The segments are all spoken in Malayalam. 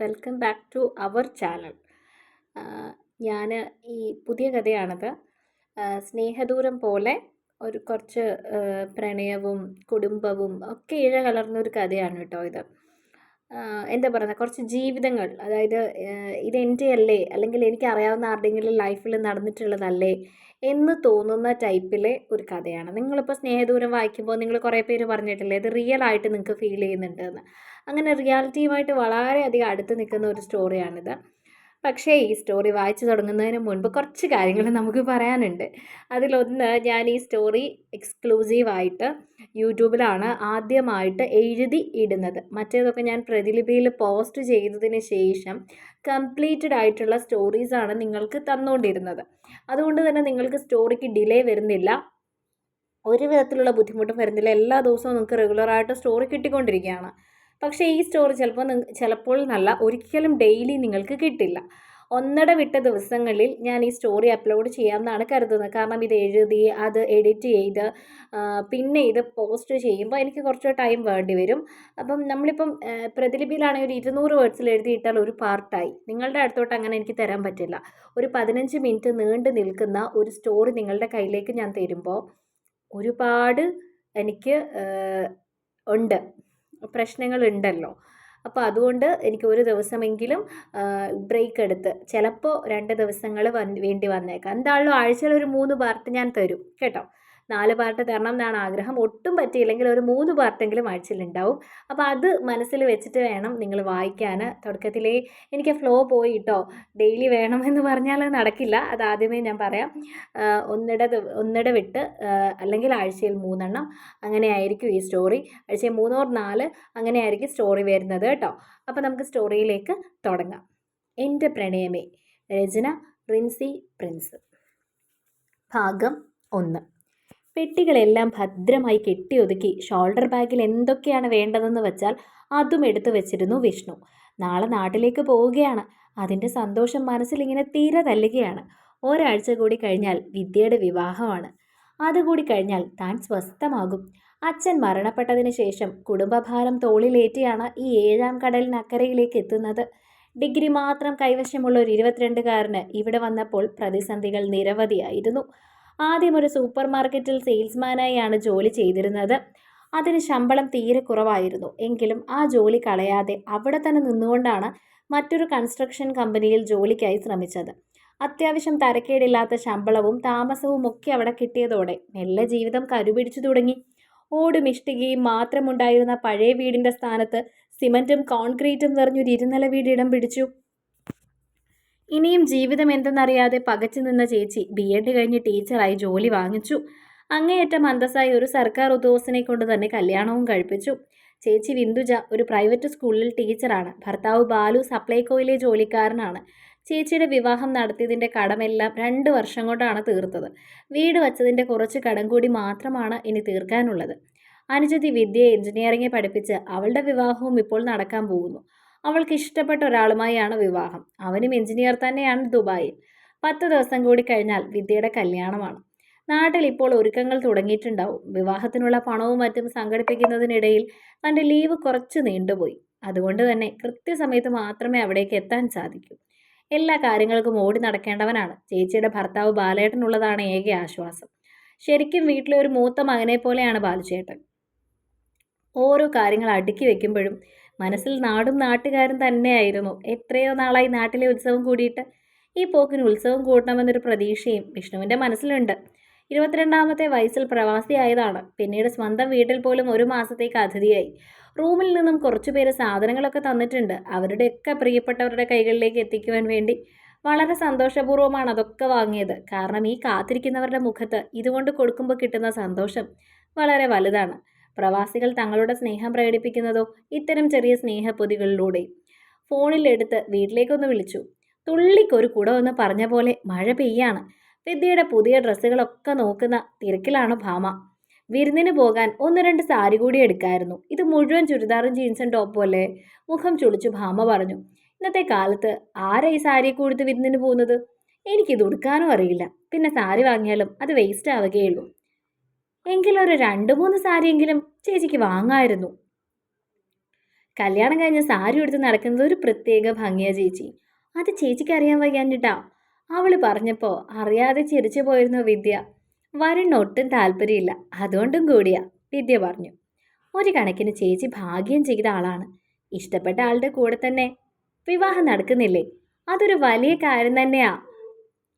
Welcome back to our channel. ഞാൻ ഈ പുതിയ കഥയാണത്. സ്നേഹദൂരം പോലെ ഒരു കുറച്ച് പ്രണയവും കുടുംബവും ഒക്കെ ഇഴ കലർന്നൊരു കഥയാണ് കേട്ടോ ഇത്. എന്താ പറയുന്നത് കുറച്ച് ജീവിതങ്ങൾ അതായത് ഇത് എന്റെ അല്ലേ? അല്ലെങ്കിൽ എനിക്ക് അറിയാവുന്ന ആരുടെയെങ്കിലും ലൈഫിൽ നടന്നിട്ടുള്ളതല്ലേ? എന്ന് തോന്നുന്ന ടൈപ്പിലെ ഒരു കഥയാണ്. നിങ്ങളിപ്പോൾ സ്നേഹദൂരം വായിക്കുമ്പോൾ നിങ്ങൾ കുറേ പേര് പറഞ്ഞിട്ടില്ലേ ഇത് റിയൽ ആയിട്ട് നിങ്ങൾക്ക് ഫീൽ ചെയ്യുന്നുണ്ടെന്ന്. അങ്ങനെ റിയാലിറ്റിയുമായിട്ട് വളരെയധികം അടുത്ത് നിൽക്കുന്ന ഒരു സ്റ്റോറിയാണിത് പക്ഷേ ഈ സ്റ്റോറി വായിച്ചു തുടങ്ങുന്നതിന് മുൻപ് കുറച്ച് കാര്യങ്ങൾ നമുക്ക് പറയാനുണ്ട്. അതിലൊന്ന് ഞാൻ ഈ സ്റ്റോറി എക്സ്ക്ലൂസീവായിട്ട് യൂട്യൂബിലാണ് ആദ്യമായിട്ട് എഴുതി ഇടുന്നത്. മറ്റേതൊക്കെ ഞാൻ പ്രതിലിപിയിൽ പോസ്റ്റ് ചെയ്തതിന് ശേഷം കംപ്ലീറ്റഡ് ആയിട്ടുള്ള സ്റ്റോറീസാണ് നിങ്ങൾക്ക് തന്നുകൊണ്ടിരുന്നത്. അതുകൊണ്ട് തന്നെ നിങ്ങൾക്ക് സ്റ്റോറിക്ക് ഡിലേ വരുന്നില്ല. ഒരു വിധത്തിലുള്ള ബുദ്ധിമുട്ടും വരുന്നില്ല. എല്ലാ ദിവസവും നിങ്ങൾക്ക് റെഗുലറായിട്ട് സ്റ്റോറി കിട്ടിക്കൊണ്ടിരിക്കുകയാണ്. പക്ഷേ ഈ സ്റ്റോറി ചിലപ്പോൾ ചിലപ്പോൾ നല്ല ഒരിക്കലും ഡെയിലി നിങ്ങൾക്ക് കിട്ടില്ല. ഒന്നട വിട്ട ദിവസങ്ങളിൽ ഞാൻ ഈ സ്റ്റോറി അപ്ലോഡ് ചെയ്യാമെന്നാണ് കരുതുന്നത്. കാരണം ഇത് എഴുതി അത് എഡിറ്റ് ചെയ്ത് പിന്നെ ഇത് പോസ്റ്റ് ചെയ്യുമ്പോൾ എനിക്ക് കുറച്ച് ടൈം വേണ്ടി വരും. അപ്പം നമ്മളിപ്പം പ്രതിലിപിയിലാണെങ്കിൽ ഒരു ഇരുന്നൂറ് വേർഡ്സിൽ എഴുതിയിട്ടാൽ ഒരു പാർട്ടായി. നിങ്ങളുടെ അടുത്തോട്ട് അങ്ങനെ എനിക്ക് തരാൻ പറ്റില്ല. ഒരു പതിനഞ്ച് മിനിറ്റ് നീണ്ടു നിൽക്കുന്ന ഒരു സ്റ്റോറി നിങ്ങളുടെ കയ്യിലേക്ക് ഞാൻ തരുമ്പോൾ ഒരുപാട് എനിക്ക് ഉണ്ട്. പ്രശ്നങ്ങളുണ്ടല്ലോ. അപ്പോൾ അതുകൊണ്ട് എനിക്ക് ഒരു ദിവസമെങ്കിലും ബ്രേക്ക് എടുത്ത് ചിലപ്പോൾ രണ്ട് ദിവസങ്ങൾ വേണ്ടി വന്നേക്കാം. എന്തായാലും ആഴ്ചയിൽ ഒരു മൂന്ന് പാർട്ട് ഞാൻ തരും. കേട്ടോ? നാല് പാർട്ട് തരണം എന്നാണ് ആഗ്രഹം. ഒട്ടും പറ്റിയില്ലെങ്കിൽ ഒരു മൂന്ന് പാർട്ടെങ്കിലും ആഴ്ചയിലുണ്ടാവും അപ്പോൾ അത് മനസ്സിൽ വെച്ചിട്ട് വേണം നിങ്ങൾ വായിക്കാൻ തുടക്കത്തിലേ എനിക്ക് ഫ്ലോ പോയി കേട്ടോ ഡെയിലി വേണമെന്ന് പറഞ്ഞാൽ നടക്കില്ല. അത് ആദ്യമേ ഞാൻ പറയാം. ഒന്നിട ഒന്നിട വിട്ട് അല്ലെങ്കിൽ ആഴ്ചയിൽ മൂന്നെണ്ണം അങ്ങനെ ആയിരിക്കും ഈ സ്റ്റോറി ആഴ്ചയിൽ മൂന്നോ നാല് അങ്ങനെ ആയിരിക്കും സ്റ്റോറി വരുന്നത് കേട്ടോ അപ്പോൾ നമുക്ക് സ്റ്റോറിയിലേക്ക് തുടങ്ങാം. എന്റെ പ്രണയമേ രചന റിൻസി പ്രിൻസ്. ഭാഗം ഒന്ന്. പെട്ടികളെല്ലാം ഭദ്രമായി കെട്ടിയൊതുക്കി ഷോൾഡർ ബാഗിൽ എന്തൊക്കെയാണ് വേണ്ടതെന്ന് വെച്ചാൽ അതും എടുത്തു വെച്ചിരുന്നു വിഷ്ണു. നാളെ നാട്ടിലേക്ക് പോവുകയാണ്. അതിന്റെ സന്തോഷം മനസ്സിൽ ഇങ്ങനെ തീരെ തല്ലുകയാണ്. ഒരാഴ്ച കൂടി കഴിഞ്ഞാൽ വിദ്യയുടെ വിവാഹമാണ്. അതുകൂടി കഴിഞ്ഞാൽ താൻ സ്വസ്ഥമാകും. അച്ഛൻ മരണപ്പെട്ടതിന് ശേഷം കുടുംബഭാരം തോളിലേറ്റിയാണ് ഈ ഏഴാം കടലിനക്കരയിലേക്ക് എത്തുന്നത്. ഡിഗ്രി മാത്രം കൈവശമുള്ള ഒരു ഇരുപത്തിരണ്ടുകാരന് ഇവിടെ വന്നപ്പോൾ പ്രതിസന്ധികൾ നിരവധിയായിരുന്നു. ആദ്യം ഒരു സൂപ്പർ മാർക്കറ്റിൽ സെയിൽസ്മാനായാണ് ജോലി ചെയ്തിരുന്നത്. അതിന് ശമ്പളം തീരെ കുറവായിരുന്നു. എങ്കിലും ആ ജോലി കളയാതെ അവിടെ തന്നെ നിന്നുകൊണ്ടാണ് മറ്റൊരു കൺസ്ട്രക്ഷൻ കമ്പനിയിൽ ജോലിക്കായി ശ്രമിച്ചത്. അത്യാവശ്യം തരക്കേടില്ലാത്ത ശമ്പളവും താമസവും ഒക്കെ അവിടെ കിട്ടിയതോടെ മെല്ലെ ജീവിതം കരുപിടിച്ചു തുടങ്ങി. ഓടും ഇഷ്ടികയും മാത്രമുണ്ടായിരുന്ന പഴയ വീടിന്റെ സ്ഥാനത്ത് സിമന്റും കോൺക്രീറ്റും നിറഞ്ഞൊരു ഇരുനില വീട് ഇടം പിടിച്ചു. ഇനിയും ജീവിതം എന്തെന്നറിയാതെ പകച്ചു നിന്ന ചേച്ചി ബി എഡ് കഴിഞ്ഞ് ടീച്ചറായി ജോലി വാങ്ങിച്ചു. അങ്ങേയറ്റം അന്തസ്സായി ഒരു സർക്കാർ ഉദ്യോഗസ്ഥനെ കൊണ്ട് തന്നെ കല്യാണവും കഴിപ്പിച്ചു. ചേച്ചി വിന്ദുജ ഒരു പ്രൈവറ്റ് സ്കൂളിൽ ടീച്ചറാണ്. ഭർത്താവ് ബാലു സപ്ലൈകോയിലെ ജോലിക്കാരനാണ്. ചേച്ചിയുടെ വിവാഹം നടത്തിയതിന്റെ കടമെല്ലാം രണ്ട് വർഷം കൊണ്ടാണ് തീർത്തത്. വീട് വച്ചതിന്റെ കുറച്ച് കടം കൂടി മാത്രമാണ് ഇനി തീർക്കാനുള്ളത്. അനുജതി വിദ്യയെ എഞ്ചിനീയറിംഗ് പഠിപ്പിച്ച് അവളുടെ വിവാഹവും ഇപ്പോൾ നടക്കാൻ പോകുന്നു. അവൾക്ക് ഇഷ്ടപ്പെട്ട ഒരാളുമായാണ് വിവാഹം. അവനും എഞ്ചിനീയർ തന്നെയാണ് ദുബായിൽ. പത്ത് ദിവസം കൂടി കഴിഞ്ഞാൽ വിദ്യയുടെ കല്യാണമാണ്. നാട്ടിൽ ഇപ്പോൾ ഒരുക്കങ്ങൾ തുടങ്ങിയിട്ടുണ്ടാവും. വിവാഹത്തിനുള്ള പണവും മറ്റും സംഘടിപ്പിക്കുന്നതിനിടയിൽ തന്റെ ലീവ് കുറച്ച് നീണ്ടുപോയി. അതുകൊണ്ട് തന്നെ കൃത്യസമയത്ത് മാത്രമേ അവിടേക്ക് എത്താൻ സാധിക്കൂ. എല്ലാ കാര്യങ്ങൾക്കും ഓടി നടക്കേണ്ടവനാണ്. ചേച്ചിയുടെ ഭർത്താവ് ബാലേട്ടനുള്ളതാണ് ഏക ആശ്വാസം. ശരിക്കും വീട്ടിലെ ഒരു മൂത്ത മകനെ പോലെയാണ് ബാലുചേട്ടൻ. ഓരോ കാര്യങ്ങൾ അടുക്കി വെക്കുമ്പോഴും മനസ്സിൽ നാടും നാട്ടുകാരും തന്നെയായിരുന്നു. എത്രയോ നാളായി നാട്ടിലെ ഉത്സവം കൂടിയിട്ട് ഈ പോക്കിന് ഉത്സവം കൂട്ടണമെന്നൊരു പ്രതീക്ഷയും വിഷ്ണുവിന്റെ മനസ്സിലുണ്ട്. ഇരുപത്തിരണ്ടാമത്തെ വയസ്സിൽ പ്രവാസിയായതാണ് പിന്നീട് സ്വന്തം വീട്ടിൽ പോലും ഒരു മാസത്തേക്ക് അതിഥിയായി. റൂമിൽ നിന്നും കുറച്ചുപേര് സാധനങ്ങളൊക്കെ തന്നിട്ടുണ്ട്. അവരുടെയൊക്കെ പ്രിയപ്പെട്ടവരുടെ കൈകളിലേക്ക് എത്തിക്കുവാൻ വേണ്ടി വളരെ സന്തോഷപൂർവമാണ് അതൊക്കെ വാങ്ങിയത്. കാരണം ഈ കാത്തിരിക്കുന്നവരുടെ മുഖത്ത് ഇതുകൊണ്ട് കൊടുക്കുമ്പോൾ കിട്ടുന്ന സന്തോഷം വളരെ വലുതാണ്. പ്രവാസികൾ തങ്ങളുടെ സ്നേഹം പ്രകടിപ്പിക്കുന്നതോ ഇത്തരം ചെറിയ സ്നേഹപ്പൊതികളിലൂടെ. ഫോണിലെടുത്ത് വീട്ടിലേക്കൊന്ന് വിളിച്ചു. തുള്ളിക്കൊരു കുടമെന്ന് പറഞ്ഞ പോലെ മഴ പെയ്യാണ്. വിദ്യയുടെ പുതിയ ഡ്രസ്സുകളൊക്കെ നോക്കുന്ന തിരക്കിലാണ് ഭാമ. വിരുന്നിന് പോകാൻ ഒന്ന് രണ്ട് സാരി കൂടി എടുക്കായിരുന്നു. ഇത് മുഴുവൻ ചുരിദാറും ജീൻസും ടോപ്പും അല്ലേ മുഖം ചുളിച്ചു ഭാമ പറഞ്ഞു. ഇന്നത്തെ കാലത്ത് ആരാ ഈ സാരി കൊടുത്ത് വിരുന്നിന് പോകുന്നത്? എനിക്കിത് ഉടുക്കാനും അറിയില്ല. പിന്നെ സാരി വാങ്ങിയാലും അത് വേസ്റ്റ് ആവുകയുള്ളൂ എങ്കിലൊരു രണ്ട് മൂന്ന് സാരിയെങ്കിലും ചേച്ചിക്ക് വാങ്ങായിരുന്നു. കല്യാണം കഴിഞ്ഞ സാരി എടുത്ത് നടക്കുന്നത് ഒരു പ്രത്യേക ഭംഗിയാ ചേച്ചി. അത് ചേച്ചിക്ക് അറിയാൻ വയ്യാഞ്ഞിട്ടാ. അവൾ പറഞ്ഞപ്പോൾ അറിയാതെ ചിരിച്ചു പോയിരുന്നു വിദ്യ. വരണ് ഒട്ടും താല്പര്യമില്ല. അതുകൊണ്ടും കൂടിയാ വിദ്യ പറഞ്ഞു. ഒരു കണക്കിന് ചേച്ചി ഭാഗ്യം ചെയ്ത ആളാണ്. ഇഷ്ടപ്പെട്ട ആളുടെ കൂടെ തന്നെ വിവാഹം നടക്കുന്നില്ലേ? അതൊരു വലിയ കാര്യം തന്നെയാ.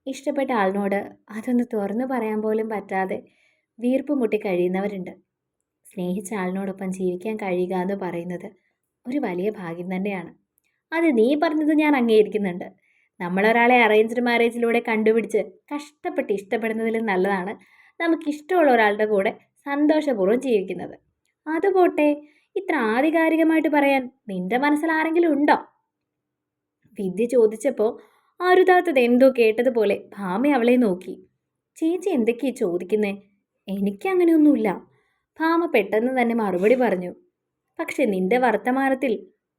ഇഷ്ടപ്പെട്ട ആളിനോട് അതൊന്ന് തുറന്നു പറയാൻ പോലും പറ്റാതെ വീർപ്പ് മുട്ടി കഴിയുന്നവരുണ്ട്. സ്നേഹിച്ച ആളിനോടൊപ്പം ജീവിക്കാൻ കഴിയുക എന്ന് പറയുന്നത് ഒരു വലിയ ഭാഗ്യം തന്നെയാണ്. അത് നീ പറഞ്ഞത് ഞാൻ അംഗീകരിക്കുന്നുണ്ട്. നമ്മളൊരാളെ അറേഞ്ച്ഡ് മാരേജിലൂടെ കണ്ടുപിടിച്ച് കഷ്ടപ്പെട്ട് ഇഷ്ടപ്പെടുന്നതിലും നല്ലതാണ് നമുക്ക് ഇഷ്ടമുള്ള ഒരാളുടെ കൂടെ സന്തോഷപൂർവം ജീവിക്കുന്നത്. അതുപോട്ടെ ഇത്ര ആധികാരികമായിട്ട് പറയാൻ നിന്റെ മനസ്സിൽ ആരെങ്കിലും ഉണ്ടോ? വിദ്യ ചോദിച്ചപ്പോൾ അരുതാത്തത് എന്തോ കേട്ടതുപോലെ ഭാമ അവളെ നോക്കി. ചേച്ചി എന്തൊക്കെയാ ചോദിക്കുന്നേ? എനിക്കങ്ങനെയൊന്നുമില്ല. ഭാമ പെട്ടെന്ന് തന്നെ മറുപടി പറഞ്ഞു. പക്ഷെ നിന്റെ വർത്തമാനത്തിൽ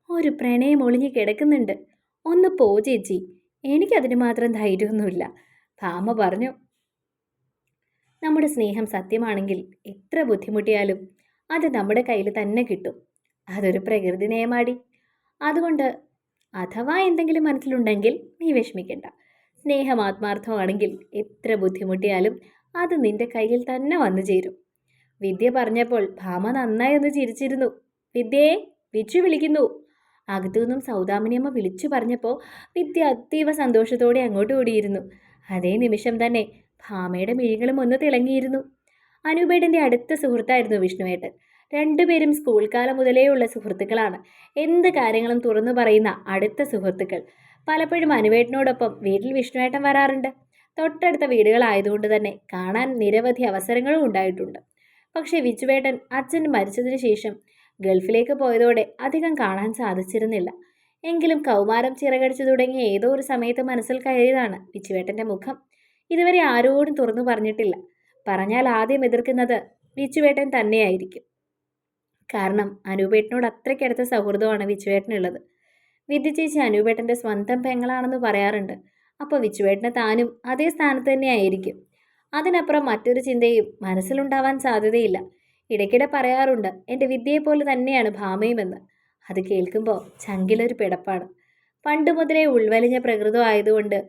ഒരു പ്രണയം ഒളിഞ്ഞു കിടക്കുന്നുണ്ട്. ഒന്ന് പോ ചേച്ചി. എനിക്കതിന് മാത്രം ധൈര്യമൊന്നുമില്ല. ഭാമ പറഞ്ഞു. നമ്മുടെ സ്നേഹം സത്യമാണെങ്കിൽ എത്ര ബുദ്ധിമുട്ടിയാലും അത് നമ്മുടെ കയ്യിൽ തന്നെ കിട്ടും. അതൊരു പ്രകൃതി നിയമാടി. അതുകൊണ്ട് അഥവാ എന്തെങ്കിലും മനസ്സിലുണ്ടെങ്കിൽ നീ വിഷമിക്കണ്ട. സ്നേഹം ആത്മാർത്ഥമാണെങ്കിൽ എത്ര ബുദ്ധിമുട്ടിയാലും അത് നിന്റെ കയ്യിൽ തന്നെ വന്നു ചേരും. വിദ്യ പറഞ്ഞപ്പോൾ ഭാമ നന്നായി ഒന്ന് ചിരിച്ചിരുന്നു. വിദ്യയെ വിച്ചു വിളിക്കുന്നു. അകത്തുനിന്നും സൗദാമിനിയമ്മ വിളിച്ചു പറഞ്ഞപ്പോൾ വിദ്യ അതീവ സന്തോഷത്തോടെ അങ്ങോട്ട് ഓടിയിരുന്നു. അതേ നിമിഷം തന്നെ ഭാമയുടെ മിഴികളും ഒന്ന് തിളങ്ങിയിരുന്നു. അനൂപേട്ടന്റെ അടുത്ത സുഹൃത്തായിരുന്നു വിഷ്ണുവേട്ടൻ. രണ്ടുപേരും സ്കൂൾ കാലം മുതലേ ഉള്ള സുഹൃത്തുക്കളാണ്. എന്ത് കാര്യങ്ങളും തുറന്നു പറയുന്ന അടുത്ത സുഹൃത്തുക്കൾ. പലപ്പോഴും അനുവേട്ടനോടൊപ്പം വീട്ടിൽ വിഷ്ണുവേട്ടൻ വരാറുണ്ട്. തൊട്ടടുത്ത വീടുകളായതുകൊണ്ട് തന്നെ കാണാൻ നിരവധി അവസരങ്ങളും ഉണ്ടായിട്ടുണ്ട്. പക്ഷേ വിജുവേട്ടൻ അച്ഛൻ മരിച്ചതിന് ശേഷം ഗൾഫിലേക്ക് പോയതോടെ അധികം കാണാൻ സാധിച്ചിരുന്നില്ല. എങ്കിലും കൗമാരം ചിറകടിച്ചു തുടങ്ങിയ ഏതോ ഒരു സമയത്ത് മനസ്സിൽ കയറിയതാണ് വിച്ചുവേട്ടന്റെ മുഖം. ഇതുവരെ ആരോടും തുറന്നു പറഞ്ഞിട്ടില്ല. പറഞ്ഞാൽ ആദ്യം എതിർക്കുന്നത് വിച്ചുവേട്ടൻ തന്നെയായിരിക്കും. കാരണം അനൂപേട്ടനോട് അത്രയ്ക്കടുത്ത സൗഹൃദമാണ് വിച്ചുവേട്ടനുള്ളത്. വിദ്യ ചേച്ചി അനൂപേട്ടന്റെ സ്വന്തം പെങ്ങളാണെന്ന് പറയാറുണ്ട്. അപ്പോൾ വിച്ചുവേട്ടന് താനും അതേ സ്ഥാനത്ത് തന്നെയായിരിക്കും. അതിനപ്പുറം മറ്റൊരു ചിന്തയും മനസ്സിലുണ്ടാവാൻ സാധ്യതയില്ല. ഇടയ്ക്കിടെ പറയാറുണ്ട് എന്റെ വിദ്യയെപ്പോലെ തന്നെയാണ് ഭാമയുമെന്ന്. അത് കേൾക്കുമ്പോൾ ചങ്കിലൊരു പിടപ്പാണ്. പണ്ട് മുതലേ ഉൾവലിഞ്ഞ പ്രകൃതം ആയതുകൊണ്ട്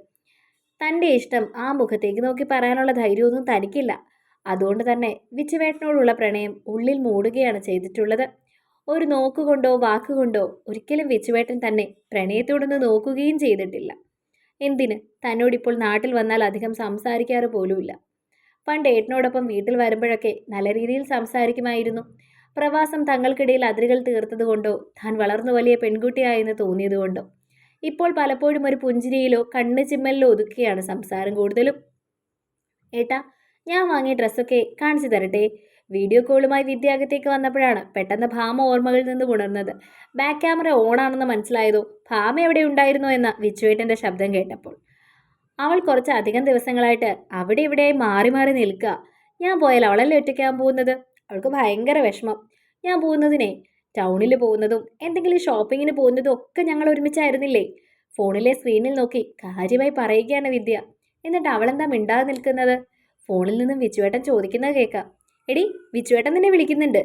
തന്റെ ഇഷ്ടം ആ മുഖത്തേക്ക് നോക്കി പറയാനുള്ള ധൈര്യമൊന്നും തനിക്കില്ല. അതുകൊണ്ട് തന്നെ വിച്ചുവേട്ടനോടുള്ള പ്രണയം ഉള്ളിൽ മൂടുകയാണ് ചെയ്തിട്ടുള്ളത്. ഒരു നോക്കുകൊണ്ടോ വാക്കുകൊണ്ടോ ഒരിക്കലും വിച്ചുവേട്ടൻ തന്നെ പ്രണയത്തോടൊന്ന് നോക്കുകയും ചെയ്തിട്ടില്ല. എന്തിന്? തന്നോടിപ്പോൾ നാട്ടിൽ വന്നാൽ അധികം സംസാരിക്കാറ് പോലുമില്ല. പണ്ട് ഏട്ടനോടൊപ്പം വീട്ടിൽ വരുമ്പോഴൊക്കെ നല്ല രീതിയിൽ സംസാരിക്കുമായിരുന്നു. പ്രവാസം തങ്ങൾക്കിടയിൽ അതിരുകൾ തീർത്തതുകൊണ്ടോ താൻ വളർന്നു വലിയ പെൺകുട്ടിയായെന്ന് തോന്നിയതുകൊണ്ടോ ഇപ്പോൾ പലപ്പോഴും ഒരു പുഞ്ചിരിയിലോ കണ്ണ് ചിമ്മലിലോ ഒതുക്കുകയാണ് സംസാരം കൂടുതലും. ഏട്ടാ ഞാൻ വാങ്ങിയ ഡ്രസ്സൊക്കെ കാണിച്ചു തരട്ടെ? വീഡിയോ കോളുമായി വിദ്യാഗത്തേക്ക് വന്നപ്പോഴാണ് പെട്ടെന്ന് ഭാമ ഓർമ്മകളിൽ നിന്ന് ഉണർന്നത് ബാക്ക് ക്യാമറ ഓണാണെന്ന് മനസ്സിലായതോ? ഭാമ എവിടെ ഉണ്ടായിരുന്നു എന്ന വിച്ചുവേട്ടന്റെ ശബ്ദം കേട്ടപ്പോൾ. അവൾ കുറച്ച് അധികം ദിവസങ്ങളായിട്ട് അവിടെ ഇവിടെ മാറി മാറി നിൽക്കുക. ഞാൻ പോയാൽ അവളല്ലേ ഒറ്റയ്ക്കാൻ പോകുന്നത്? അവൾക്ക് ഭയങ്കര വിഷമം. ഞാൻ പോകുന്നതിനെ ടൗണിൽ പോകുന്നതും എന്തെങ്കിലും ഷോപ്പിങ്ങിന് പോകുന്നതും ഒക്കെ ഞങ്ങൾ ഒരുമിച്ചായിരുന്നില്ലേ? ഫോണിലെ സ്ക്രീനിൽ നോക്കി കാര്യമായി പറയുകയാണ് വിദ്യ. എന്നിട്ട് അവളെന്താ മിണ്ടാതെ നിൽക്കുന്നത്? ഫോണിൽ നിന്നും വിച്ചുവേട്ടൻ ചോദിക്കുന്നത് കേൾക്കാം. എടി വിച്ചുവേട്ടൻ നിന്നെ വിളിക്കുന്നുണ്ട്.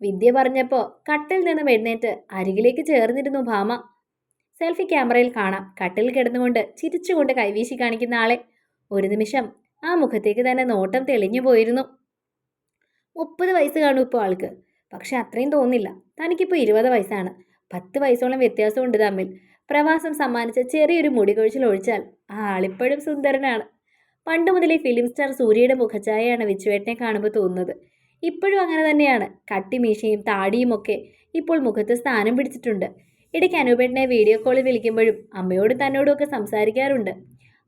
വിദ്യ പറഞ്ഞപ്പോൾ കട്ടിൽ നിന്നും എഴുന്നേറ്റ് അരികിലേക്ക് ചേർന്നിരുന്നു ഭാമ. സെൽഫി ക്യാമറയിൽ കാണാം. കട്ടിൽ കിടന്നുകൊണ്ട് ചിരിച്ചുകൊണ്ട് കൈവീശി കാണിക്കുന്ന ആളെ. ഒരു നിമിഷം ആ മുഖത്തേക്ക് തന്നെ നോട്ടം തെളിഞ്ഞു പോയിരുന്നു. മുപ്പത് വയസ്സ് കാണും ഇപ്പോൾ ആൾക്ക്. പക്ഷെ അത്രയും തോന്നില്ല. തനിക്കിപ്പോൾ ഇരുപത് വയസ്സാണ്. പത്ത് വയസ്സോളം വ്യത്യാസമുണ്ട് തമ്മിൽ. പ്രവാസം സമ്മാനിച്ച ചെറിയൊരു മുടി കൊഴിച്ചിൽ ഒഴിച്ചാൽ ആ ആളിപ്പോഴും സുന്ദരനാണ്. പണ്ട് മുതലേ ഫിലിം സ്റ്റാർ സൂര്യയുടെ മുഖഛായയാണ് വിച്ചുവേട്ടനെ കാണുമ്പോൾ തോന്നുന്നത്. ഇപ്പോഴും അങ്ങനെ തന്നെയാണ്. കട്ടിമീശയും താടിയും ഒക്കെ ഇപ്പോൾ മുഖത്ത് സ്ഥാനം പിടിച്ചിട്ടുണ്ട്. ഇടയ്ക്ക് അനൂപേട്ടനെ വീഡിയോ കോളിൽ വിളിക്കുമ്പോഴും അമ്മയോടും തന്നോടും ഒക്കെ സംസാരിക്കാറുണ്ട്.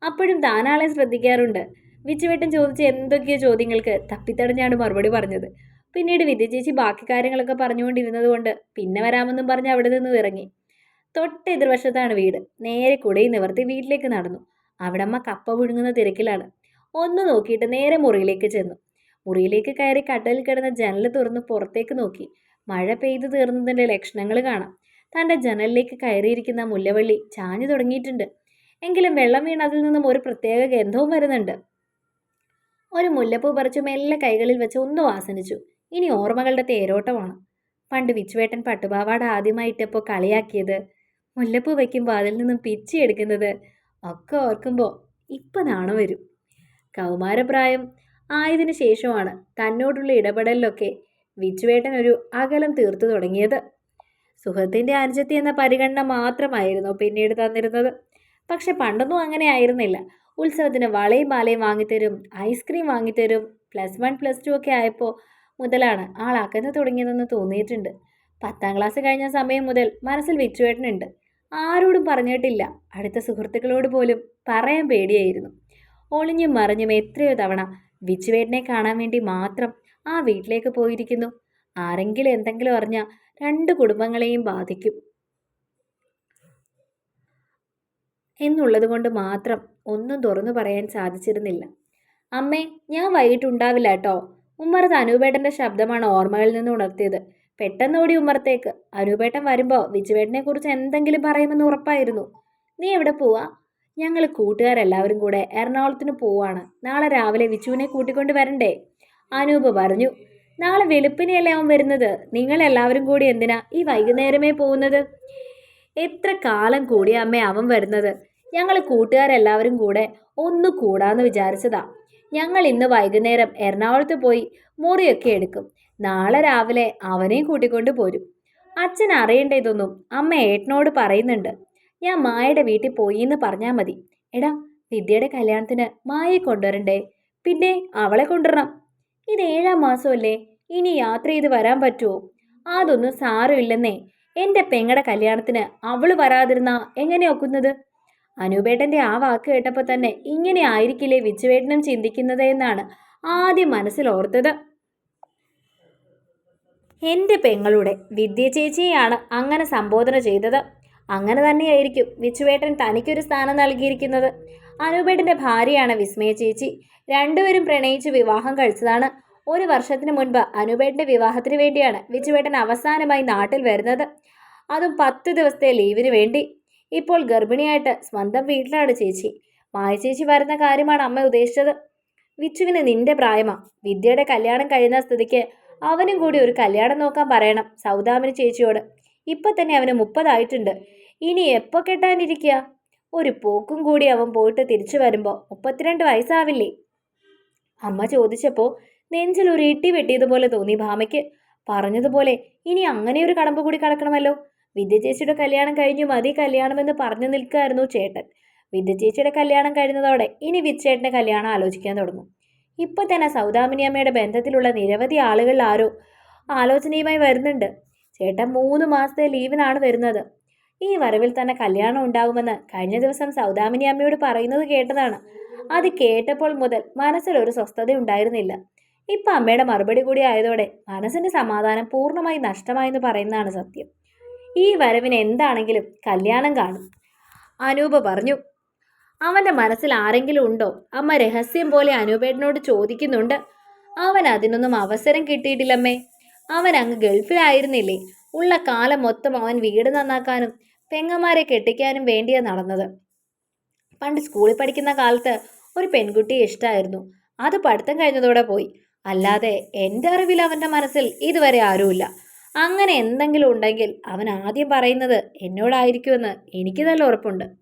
അപ്പോഴും താനാളെ ശ്രദ്ധിക്കാറുണ്ട്. വിച്ചുവേട്ടൻ ചോദിച്ച എന്തൊക്കെയോ ചോദ്യങ്ങൾക്ക് തപ്പിത്തടഞ്ഞാണ് മറുപടി പറഞ്ഞത്. പിന്നീട് വിദ്യ ചേച്ചി ബാക്കി കാര്യങ്ങളൊക്കെ പറഞ്ഞുകൊണ്ടിരുന്നത് കൊണ്ട് പിന്നെ വരാമെന്നും പറഞ്ഞ് അവിടെ നിന്ന് ഇറങ്ങി തൊട്ട് എതിർവശത്താണ് വീട്. നേരെ കുടയിൽ നിവർത്തി വീട്ടിലേക്ക് നടന്നു. അവിടെ അമ്മ കപ്പ പുഴുങ്ങുന്ന തിരക്കിലാണ്. ഒന്ന് നോക്കിയിട്ട് നേരെ മുറിയിലേക്ക് ചെന്നു. മുറിയിലേക്ക് കയറി കടലിൽ കിടന്ന ജനൽ തുറന്ന് പുറത്തേക്ക് നോക്കി. മഴ പെയ്തു തീർന്നതിന്റെ ലക്ഷണങ്ങൾ കാണാം. തന്റെ ജനലിലേക്ക് കയറിയിരിക്കുന്ന മുല്ലവള്ളി ചാഞ്ഞു തുടങ്ങിയിട്ടുണ്ട്. എങ്കിലും വെള്ളം വീണ് അതിൽ നിന്നും ഒരു പ്രത്യേക ഗന്ധവും വരുന്നുണ്ട്. ഒരു മുല്ലപ്പൂ പറിച്ചു മെല്ലെ കൈകളിൽ വെച്ച് ഒന്ന് വാസനിച്ചു ഇനി ഓർമ്മകളുടെ തേരോട്ടമാണ്. പണ്ട് വിച്ചുവേട്ടൻ പട്ടുപാവാട ആദ്യമായിട്ടപ്പോൾ കളിയാക്കിയത്. മുല്ലപ്പൂ വയ്ക്കുമ്പോൾ അതിൽ നിന്നും പിച്ചിയെടുക്കുന്നത് ഒക്കെ ഓർക്കുമ്പോൾ ഇപ്പം നാണം വരും. കൗമാരപ്രായം ആയതിനു ശേഷമാണ് തന്നോടുള്ള ഇടപെടലിലൊക്കെ വിച്ചുവേട്ടൻ ഒരു അകലം തീർത്തു തുടങ്ങിയത്. സുഹൃത്തിന്റെ അനുജത്തി എന്ന പരിഗണന മാത്രമായിരുന്നു പിന്നീട് തന്നിരുന്നത്. പക്ഷെ പണ്ടൊന്നും അങ്ങനെ ആയിരുന്നില്ല. ഉത്സവത്തിന് വളയും മാലയും വാങ്ങിത്തരും ഐസ്ക്രീം വാങ്ങിത്തരും പ്ലസ് വൺ പ്ലസ് ടു ഒക്കെ ആയപ്പോൾ മുതലാണ് ആൾ അകന്നു തുടങ്ങിയതെന്ന് തോന്നിയിട്ടുണ്ട്. പത്താം ക്ലാസ് കഴിഞ്ഞ സമയം മുതൽ മനസ്സിൽ വിച്ചുവേട്ടനുണ്ട്. ആരോടും പറഞ്ഞിട്ടില്ല. അടുത്ത സുഹൃത്തുക്കളോട് പോലും പറയാൻ പേടിയായിരുന്നു. ഒളിഞ്ഞും മറിഞ്ഞും എത്രയോ തവണ വിച്ചുവേട്ടനെ കാണാൻ വേണ്ടി മാത്രം ആ വീട്ടിലേക്ക് പോയിരിക്കുന്നു. ആരെങ്കിലും എന്തെങ്കിലും അറിഞ്ഞാൽ രണ്ട് കുടുംബങ്ങളെയും ബാധിക്കും. എന്നുള്ളത് കൊണ്ട് മാത്രം ഒന്നും തുറന്നു പറയാൻ സാധിച്ചിരുന്നില്ല. അമ്മേ ഞാൻ വൈകിട്ടുണ്ടാവില്ല കേട്ടോ. ഉമ്മറത്ത് അനൂപേട്ടന്റെ ശബ്ദമാണ് ഓർമ്മകളിൽ നിന്ന് ഉണർത്തിയത്. പെട്ടെന്ന് ഓടി ഉമ്മറത്തേക്ക്. അനൂപേട്ടൻ വരുമ്പോൾ വിജുവേട്ടനെ കുറിച്ച് എന്തെങ്കിലും പറയുമെന്ന് ഉറപ്പായിരുന്നു. നീ എവിടെ പോവാ? ഞങ്ങൾ കൂട്ടുകാരെല്ലാവരും കൂടെ എറണാകുളത്തിന് പോവാണ്. നാളെ രാവിലെ വിച്ചുവിനെ കൂട്ടിക്കൊണ്ട് വരണ്ടേ? അനൂപ് പറഞ്ഞു. നാളെ വെളുപ്പിനെയല്ലേ അവൻ വരുന്നത്? നിങ്ങളെല്ലാവരും കൂടി എന്തിനാ ഈ വൈകുന്നേരമേ പോകുന്നത്? എത്ര കാലം കൂടി അമ്മ അവൻ വരുന്നത്? ഞങ്ങൾ കൂട്ടുകാരെല്ലാവരും കൂടെ ഒന്ന് കൂടാന്ന് വിചാരിച്ചതാ. ഞങ്ങൾ ഇന്ന് വൈകുന്നേരം എറണാകുളത്ത് പോയി മുറിയൊക്കെ എടുക്കും. നാളെ രാവിലെ അവനെയും കൂട്ടിക്കൊണ്ട് പോരും. അച്ഛൻ അറിയേണ്ട ഇതൊന്നും. അമ്മ ഏട്ടനോട് പറയുന്നുണ്ട്. ഞാൻ മായയുടെ വീട്ടിൽ പോയി എന്ന് പറഞ്ഞാൽ മതി. എടാ വിദ്യയുടെ കല്യാണത്തിന് മായയെ കൊണ്ടുവരണ്ടേ? പിന്നെ അവളെ കൊണ്ടുവരണം. ഇത് ഏഴാം മാസമല്ലേ? ഇനി യാത്ര ചെയ്ത് വരാൻ പറ്റുമോ അതൊന്നും സാരമില്ലെന്നേ എന്റെ പെങ്ങടെ കല്യാണത്തിന് അവൾ വരാതിരുന്നാ എങ്ങനെ ഒക്കുന്നത്? അനൂപേട്ടന്റെ ആ വാക്ക് കേട്ടപ്പോൾ തന്നെ ഇങ്ങനെ ആയിരിക്കില്ലേ വിച്ചുവേട്ടനും ചിന്തിക്കുന്നത് എന്നാണ് ആദ്യം മനസ്സിൽ ഓർത്തത് എന്റെ പെങ്ങളുടെ വിദ്യ ചേച്ചിയെയാണ് അങ്ങനെ സംബോധന ചെയ്തത്. അങ്ങനെ തന്നെയായിരിക്കും വിച്ചുവേട്ടൻ തനിക്കൊരു സ്ഥാനം നൽകിയിരിക്കുന്നത്. അനൂപേട്ടന്റെ ഭാര്യയാണ് വിസ്മയ ചേച്ചി. രണ്ടുപേരും പ്രണയിച്ച് വിവാഹം കഴിച്ചതാണ്. ഒരു വർഷത്തിന് മുൻപ് അനൂപേട്ടന്റെ വിവാഹത്തിന് വേണ്ടിയാണ് വിച്ചുവേട്ടൻ അവസാനമായി നാട്ടിൽ വരുന്നത്. അതും പത്ത് ദിവസത്തെ ലീവിന് വേണ്ടി. ഇപ്പോൾ ഗർഭിണിയായിട്ട് സ്വന്തം വീട്ടിലാണ് ചേച്ചി. മായ ചേച്ചി വരുന്ന കാര്യമാണ് അമ്മ ഉദ്ദേശിച്ചത്. വിച്ചുവിന് നിന്റെ പ്രായമാണ് വിദ്യയുടെ കല്യാണം കഴിയുന്ന സ്ഥിതിക്ക് അവനും കൂടി ഒരു കല്യാണം നോക്കാൻ പറയണം സൗദാമിനി ചേച്ചിയോട്. ഇപ്പൊ തന്നെ അവന് മുപ്പതായിട്ടുണ്ട്. ഇനി എപ്പോൾ കെട്ടാനിരിക്കുക ഒരു പോക്കും കൂടി അവൻ പോയിട്ട് തിരിച്ചു വരുമ്പോൾ മുപ്പത്തിരണ്ട് വയസ്സാവില്ലേ? അമ്മ ചോദിച്ചപ്പോൾ നെഞ്ചിൽ ഒരു ഇട്ടി വെട്ടിയതുപോലെ തോന്നി ഭാമയ്ക്ക്. പറഞ്ഞതുപോലെ ഇനി അങ്ങനെ ഒരു കടമ്പ കൂടി കടക്കണമല്ലോ. വിദ്യ ചേച്ചിയുടെ കല്യാണം കഴിഞ്ഞു മതി കല്യാണമെന്ന് പറഞ്ഞു നിൽക്കുകയായിരുന്നു ചേട്ടൻ. വിദ്യ ചേച്ചിയുടെ കല്യാണം കഴിഞ്ഞതോടെ ഇനി വിച്ചേട്ടന്റെ കല്യാണം ആലോചിക്കാൻ തുടങ്ങും. ഇപ്പോൾ തന്നെ സൗദാമിനി അമ്മയുടെ ബന്ധത്തിലുള്ള നിരവധി ആളുകൾ ആരോ ആലോചനയുമായി വരുന്നുണ്ട്. ചേട്ടൻ മൂന്ന് മാസത്തെ ലീവിനാണ് വരുന്നത്. ഈ വരവിൽ തന്നെ കല്യാണം ഉണ്ടാകുമെന്ന് കഴിഞ്ഞ ദിവസം സൗദാമിനി അമ്മയോട് പറയുന്നത് കേട്ടതാണ്. അത് കേട്ടപ്പോൾ മുതൽ മനസ്സിലൊരു സ്വസ്ഥത ഉണ്ടായിരുന്നില്ല. ഇപ്പം അമ്മയുടെ മറുപടി കൂടി ആയതോടെ മനസ്സിന്റെ സമാധാനം പൂർണമായി നഷ്ടമായെന്ന് പറയുന്നതാണ് സത്യം. ഈ വരവിന് എന്താണെങ്കിലും കല്യാണം കാണും. അനൂപ പറഞ്ഞു അവന്റെ മനസ്സിൽ ആരെങ്കിലും ഉണ്ടോ? അമ്മ രഹസ്യം പോലെ അനൂപേട്ടനോട് ചോദിക്കുന്നുണ്ട്. അവൻ അതിനൊന്നും അവസരം കിട്ടിയിട്ടില്ലമ്മേ. അവൻ അങ്ങ് ഗൾഫിലായിരുന്നില്ലേ? ഉള്ള കാലം മൊത്തം അവൻ വീട് നന്നാക്കാനും പെങ്ങന്മാരെ കെട്ടിക്കാനും വേണ്ടിയാ നടന്നത്. പണ്ട് സ്കൂളിൽ പഠിക്കുന്ന കാലത്ത് ഒരു പെൺകുട്ടിയെ ഇഷ്ടമായിരുന്നു അത് പഠിത്തം കഴിഞ്ഞതോടെ പോയി. അല്ലാതെ എന്റെ അറിവിൽ അവന്റെ മനസ്സിൽ ഇതുവരെ ആരുമില്ല. അങ്ങനെ എന്തെങ്കിലും ഉണ്ടെങ്കിൽ അവൻ ആദ്യം പറയുന്നത് എന്നോടായിരിക്കുമെന്ന് എനിക്ക് നല്ല ഉറപ്പുണ്ട്.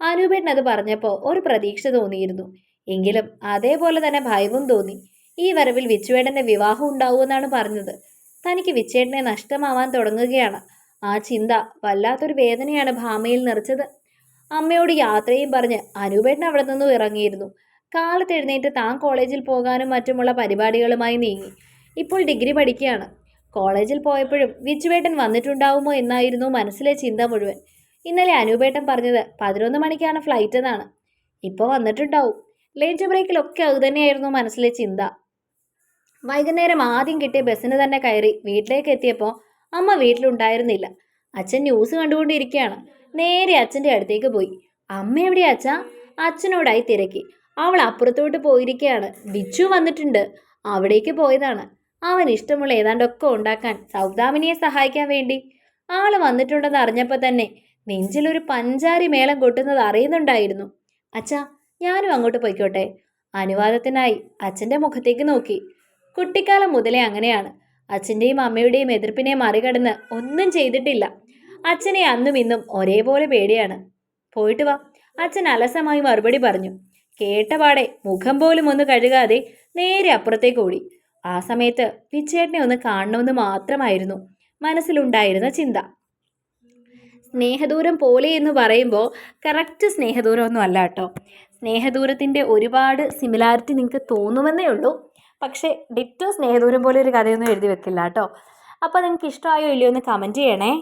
അനൂപേട്ടൻ അത് പറഞ്ഞപ്പോൾ ഒരു പ്രതീക്ഷ തോന്നിയിരുന്നു. എങ്കിലും അതേപോലെ തന്നെ ഭയവും തോന്നി. ഈ വരവിൽ വിച്ചുവേട്ടന്റെ വിവാഹം ഉണ്ടാവുമെന്നാണ് പറഞ്ഞത്. തനിക്ക് വിച്ചേട്ടനെ നഷ്ടമാവാൻ തുടങ്ങുകയാണ്. ആ ചിന്ത വല്ലാത്തൊരു വേദനയാണ് ഭാമയിൽ നിറച്ചത്. അമ്മയോട് യാത്രയും പറഞ്ഞ് അനൂപേട്ടൻ അവിടെ നിന്നും ഇറങ്ങിയിരുന്നു. കാലത്തെഴുന്നേറ്റ് താൻ കോളേജിൽ പോകാനും മറ്റുമുള്ള പരിപാടികളുമായി നീങ്ങി. ഇപ്പോൾ ഡിഗ്രി പഠിക്കുകയാണ്. കോളേജിൽ പോയപ്പോഴും വിച്ചുവേട്ടൻ വന്നിട്ടുണ്ടാവുമോ എന്നായിരുന്നു മനസ്സിലെ ചിന്ത മുഴുവൻ. ഇന്നലെ അനൂപേട്ടൻ പറഞ്ഞത് പതിനൊന്ന് മണിക്കാണ് ഫ്ലൈറ്റ് എന്നാണ്. ഇപ്പോൾ വന്നിട്ടുണ്ടാവും. ലഞ്ച് ബ്രേക്കിലൊക്കെ അതുതന്നെയായിരുന്നു മനസ്സിലെ ചിന്ത. വൈകുന്നേരം ആദ്യം കിട്ടിയ ബസ്സിന് തന്നെ കയറി വീട്ടിലേക്ക് എത്തിയപ്പോൾ അമ്മ വീട്ടിലുണ്ടായിരുന്നില്ല. അച്ഛൻ ന്യൂസ് കണ്ടുകൊണ്ടിരിക്കുകയാണ്. നേരെ അച്ഛന്റെ അടുത്തേക്ക് പോയി. അമ്മ എവിടെയാ അച്ഛ? അച്ഛനോടായി തിരക്കി. അവൾ അപ്പുറത്തോട്ട് പോയിരിക്കുകയാണ്. ബിച്ചു വന്നിട്ടുണ്ട്. അവിടേക്ക് പോയതാണ്. അവൻ ഇഷ്ടമുള്ള ഏതാണ്ടൊക്കെ ഉണ്ടാക്കാൻ സൗദാമിനിയെ സഹായിക്കാൻ വേണ്ടി. ആൾ വന്നിട്ടുണ്ടെന്ന് അറിഞ്ഞപ്പോൾ തന്നെ നെഞ്ചിലൊരു പഞ്ചാരി മേളം കൊട്ടുന്നത് അറിയുന്നുണ്ടായിരുന്നു. അച്ഛാ ഞാനും അങ്ങോട്ട് പോയിക്കോട്ടെ. അനുവാദത്തിനായി അച്ഛന്റെ മുഖത്തേക്ക് നോക്കി. കുട്ടിക്കാലം മുതലേ അങ്ങനെയാണ്. അച്ഛന്റെയും അമ്മയുടെയും എതിർപ്പിനെ മറികടന്ന് ഒന്നും ചെയ്തിട്ടില്ല. അച്ഛനെ അന്നും ഇന്നും ഒരേപോലെ പേടിയാണ്. പോയിട്ട് വാ. അച്ഛൻ അലസമായി മറുപടി പറഞ്ഞു. കേട്ടപാടെ മുഖം പോലും ഒന്ന് കഴുകാതെ നേരെ അപ്പുറത്തേക്ക് ഓടി. ആ സമയത്ത് പിച്ചേട്ടനെ ഒന്ന് കാണണമെന്ന് മാത്രമായിരുന്നു മനസ്സിലുണ്ടായിരുന്ന ചിന്ത. സ്നേഹദൂരം പോലെ എന്ന് പറയുമ്പോൾ കറക്റ്റ് സ്നേഹദൂരമൊന്നും അല്ല കേട്ടോ. സ്നേഹദൂരത്തിന്റെ ഒരുപാട് സിമിലാരിറ്റി നിങ്ങൾക്ക് തോന്നുമെന്നേ ഉള്ളൂ. പക്ഷേ ഡിറ്റോ സ്നേഹദൂരം പോലെ ഒരു കഥയൊന്നും എഴുതി വെക്കില്ല കേട്ടോ. അപ്പോൾ നിങ്ങൾക്ക് ഇഷ്ടമായോ ഇല്ലയോ എന്ന് കമന്റ് ചെയ്യണേ.